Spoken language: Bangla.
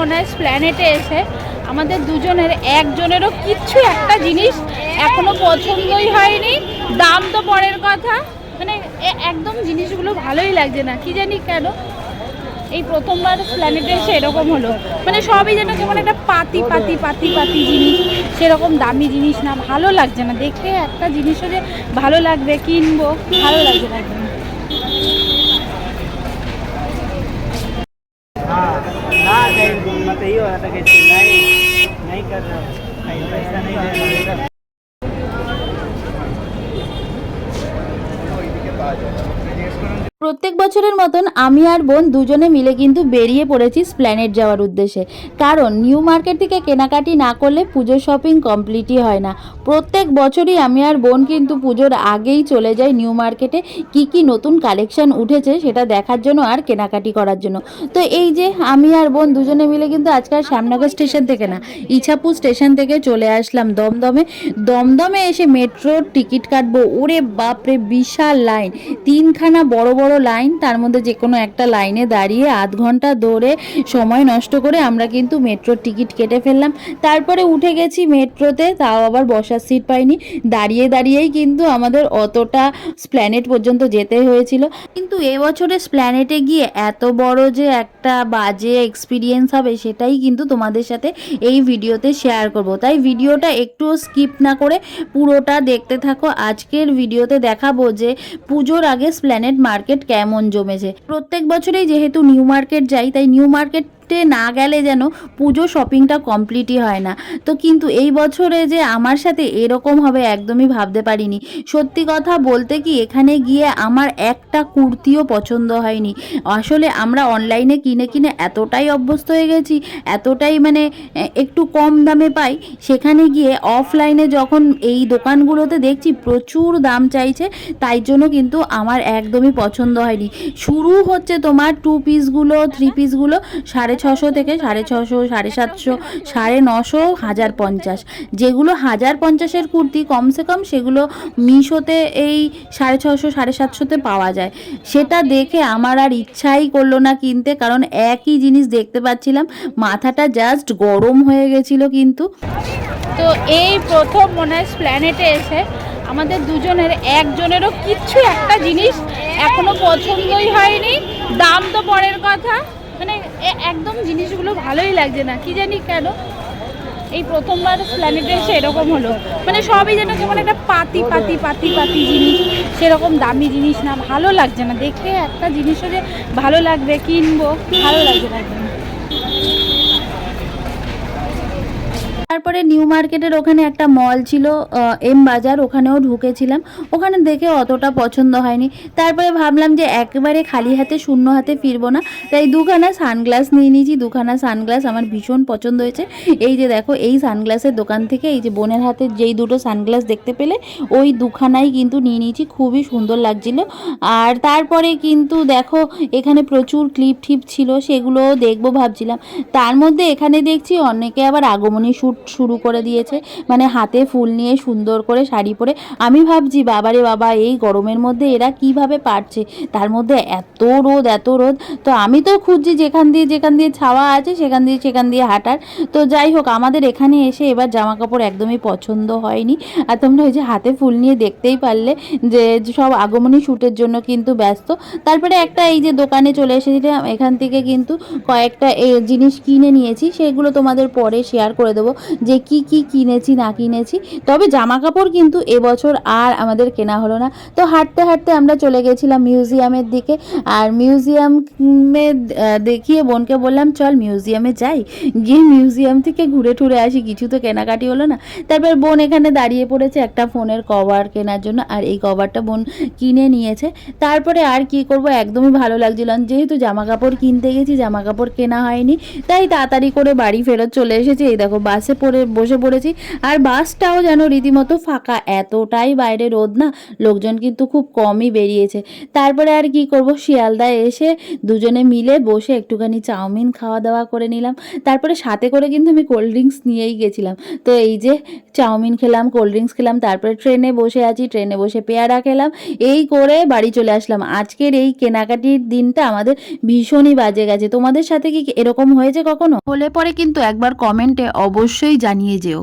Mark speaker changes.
Speaker 1: মনে হয় প্ল্যানেটে এসে আমাদের দুজনের, একজনেরও কিচ্ছু একটা জিনিস এখনও পছন্দই হয়নি। দাম তো পরের কথা। মানে একদম জিনিসগুলো ভালোই লাগছে না। কি জানি কেন? এই প্রথমবার প্ল্যানেটে এসে এরকম হলো। মানে সবই যেন কেমন একটা পাতি পাতি পাতি পাতি জিনিস। সেরকম দামি জিনিস না। ভালো লাগছে না। দেখে একটা জিনিসও যে ভালো লাগবে, কিনবো, ভালো লাগছে না
Speaker 2: कहीं यही हो रहा था कि नहीं नहीं कर रहा पैसा नहीं दे रहा
Speaker 3: প্রত্যেক বছরের মতন আমি আর বোন দুজনে মিলে কিন্তু বেরিয়ে পড়েছি স্প্ল্যানেট যাওয়ার উদ্দেশ্যে। কারণ নিউ মার্কেট থেকে কেনাকাটি না করলে পুজো শপিং কমপ্লিটই হয় না। প্রত্যেক বছরই আমি আর বোন কিন্তু পুজোর আগেই চলে যাই নিউ মার্কেটে কি কি নতুন কালেকশন উঠেছে সেটা দেখার জন্য আর কেনাকাটি করার জন্য। তো এই যে আমি আর বোন দুজনে মিলে কিন্তু আজকাল শ্যামনগর স্টেশন থেকে না, ইছাপুর স্টেশন থেকে চলে আসলাম দমদমে। দমদমে এসে মেট্রোর টিকিট কাটবো। ওরে বাপরে, বিশাল লাইন তিনখানা বড় বড় লাইন, তার মধ্যে যে কোনো একটা লাইনে দাঁড়িয়ে আধ ঘণ্টা ধরে সময় নষ্ট করে আমরা কিন্তু মেট্রোর টিকিট কেটে ফেললাম। তারপরে উঠে গেছি মেট্রোতে, তাও আবার বসার সিট পাইনি। দাঁড়িয়ে দাঁড়িয়েই কিন্তু আমাদের অতটা স্প্ল্যানেট পর্যন্ত যেতে হয়েছিল। কিন্তু এবছরে স্প্ল্যানেটে গিয়ে এত বড় যে একটা বাজে এক্সপিরিয়েন্স হবে, সেটাই কিন্তু তোমাদের সাথে এই ভিডিওতে শেয়ার করব। তাই ভিডিওটা একটুও স্কিপ না করে পুরোটা দেখতে থাকো। আজকের ভিডিওতে দেখাবো যে পুজোর আগে স্প্ল্যানেট মার্কেট কেমন জমেছে? প্রত্যেক বছরেই যেহেতু নিউ মার্কেট যাই তাই নিউ মার্কেট না গেলে যেন পুজো শপিংটা কমপ্লিটই হয় না। তো কিন্তু এই বছরে যে আমার সাথে এরকম হবে একদমই ভাবতে পারিনি। সত্যি কথা বলতে কি, এখানে গিয়ে আমার একটা কুর্তিও পছন্দ হয়নি। আসলে আমরা অনলাইনে কিনে কিনে এতটাই অভ্যস্ত হয়ে গেছি, এতটাই মানে একটু কম দামে পাই। সেখানে গিয়ে অফলাইনে যখন এই দোকানগুলোতে দেখছি প্রচুর দাম চাইছে, তাই জন্য কিন্তু আমার একদমই পছন্দ হয়নি। শুরু হচ্ছে তোমার টু পিসগুলো থ্রি পিসগুলো সাড়ে ছশো থেকে সাড়ে ছশো, সাড়ে সাতশো, সাড়ে নশো, হাজার পঞ্চাশ। যেগুলো হাজার পঞ্চাশের কুর্তি, কমসে কম সেগুলো মিশোতে এই সাড়ে ছশো, সাড়ে সাতশোতে পাওয়া যায়। সেটা দেখে আমার আর ইচ্ছাই করল না কিনতে, কারণ একই জিনিস দেখতে পাচ্ছিলাম, মাথাটা জাস্ট গরম হয়ে গেছিল কিন্তু।
Speaker 1: তো এই প্রথম মনে হয় প্ল্যানেটে এসে আমাদের দুজনের, একজনেরও কিচ্ছু একটা জিনিস এখনও পছন্দই হয়নি। দাম তো পরের কথা। মানে একদম জিনিসগুলো ভালোই লাগছে না। কি জানি কেন? এই প্রথমবার প্ল্যানেটে এসে এরকম হলো। মানে সবই যেন কেমন একটা পাতি পাতি পাতি পাতি জিনিস। সেরকম দামি জিনিস না, ভালো লাগছে না। দেখে একটা জিনিসও যে ভালো লাগবে, কিনবো, ভালো লাগছে না
Speaker 3: তারপরে নিউ মার্কেটের ওখানে একটা মল ছিল এম বাজার, ওখানেও ঢুকেছিলাম। ওখানে দেখে অতটা পছন্দ হয়নি। তারপরে ভাবলাম যে একেবারে খালি হাতে, শূন্য হাতে ফিরবো না। তাই দুখানা সানগ্লাস নিয়ে নিয়েছি, দুখানা সানগ্লাস আমার ভীষণ পছন্দ হয়েছে। এই যে দেখো, এই সানগ্লাসের দোকান থেকে এই যে বোনের হাতে যেই দুটো সানগ্লাস দেখতে পেলে, ওই দুখানাই কিন্তু নিয়ে নিয়েছি, খুবই সুন্দর লাগছিল। আর তারপরে কিন্তু দেখো, এখানে প্রচুর ক্লিপ ঠিপ ছিল সেগুলো দেখব ভাবছিলাম। তার মধ্যে এখানে দেখছি, অনেকে আবার আগমনী শ্যুট শুরু করে দিয়েছে। মানে হাতে ফুল নিয়ে সুন্দর করে শাড়ি পরে। আমি ভাবছি, বাবারে বাবা, এই গরমের মধ্যে এরা কীভাবে পারছে? তার মধ্যে এত রোদ এত রোদ। তো আমি তো খুঁজছি যেখান দিয়ে যেখান দিয়ে ছাওয়া আছে, সেখান দিয়ে সেখান দিয়ে হাঁটার। তো যাই হোক, আমাদের এখানে এসে এবার জামা কাপড় একদমই পছন্দ হয়নি। আর তোমরা ওই যে হাতে ফুল নিয়ে দেখতেই পারলে যে সব আগমনী শ্যুটের জন্য কিন্তু ব্যস্ত। তারপরে একটা এই যে দোকানে চলে এসেছিলাম, এখান থেকে কিন্তু কয়েকটা জিনিস কিনে নিয়েছি। সেগুলো তোমাদের পরে শেয়ার করে দেবো। যে কি কি কিনেছি, না কিনেছি। তবে জামা কাপড় কিন্তু এবছর আর আমাদের কেনা হলো না। তো হাঁটতে হাঁটতে আমরা চলে গেছিলাম মিউজিয়ামের দিকে। আর মিউজিয়ামে দেখিয়ে বোনকে বললাম, চল মিউজিয়ামে যাই। গিয়ে মিউজিয়াম থেকে ঘুরে টুরে আসি, কিছু তো কেনাকাটি হলো না। তারপর বোন এখানে দাঁড়িয়ে পড়েছে একটা ফোনের কভার কেনার জন্য, আর এই কভারটা বোন কিনে নিয়েছে। তারপরে আর কি করব, একদমই ভালো লাগছিল যেহেতু জামা কাপড় কিনতে গেছি জামা কাপড় কেনা হয়নি, তাই তাড়াতাড়ি করে বাড়ি ফেরত চলে এসেছি। এই দেখো, বাসে পড়ে, বসে পড়েছি। আর বাসটাও যেন রীতিমতো ফাঁকা। এতটাই বাইরে রোদ না, লোকজন কিন্তু খুব কমই বেরিয়েছে। তারপরে আর কি করব? শিয়ালদায় এসে দুজনে মিলে বসে একটুখানি চাউমিন খাওয়া দাওয়া করে নিলাম। তারপরে সাথে করে কিন্তু আমি কোল্ড ড্রিঙ্কস নিয়েই গেছিলাম। তো এই যে চাউমিন খেলাম কোল্ড ড্রিঙ্কস খেলাম, তারপরে ট্রেনে বসে আছি, ট্রেনে বসে পেয়ারা খেলাম। এই করে বাড়ি চলে আসলাম। আজকের এই কেনাকাটির দিনটা আমাদের ভীষণই বাজে গেছে। তোমাদের সাথে কি এরকম হয়েছে কখনো? হলে পরে কিন্তু একবার কমেন্টে অবশ্যই জানিয়ে যেও।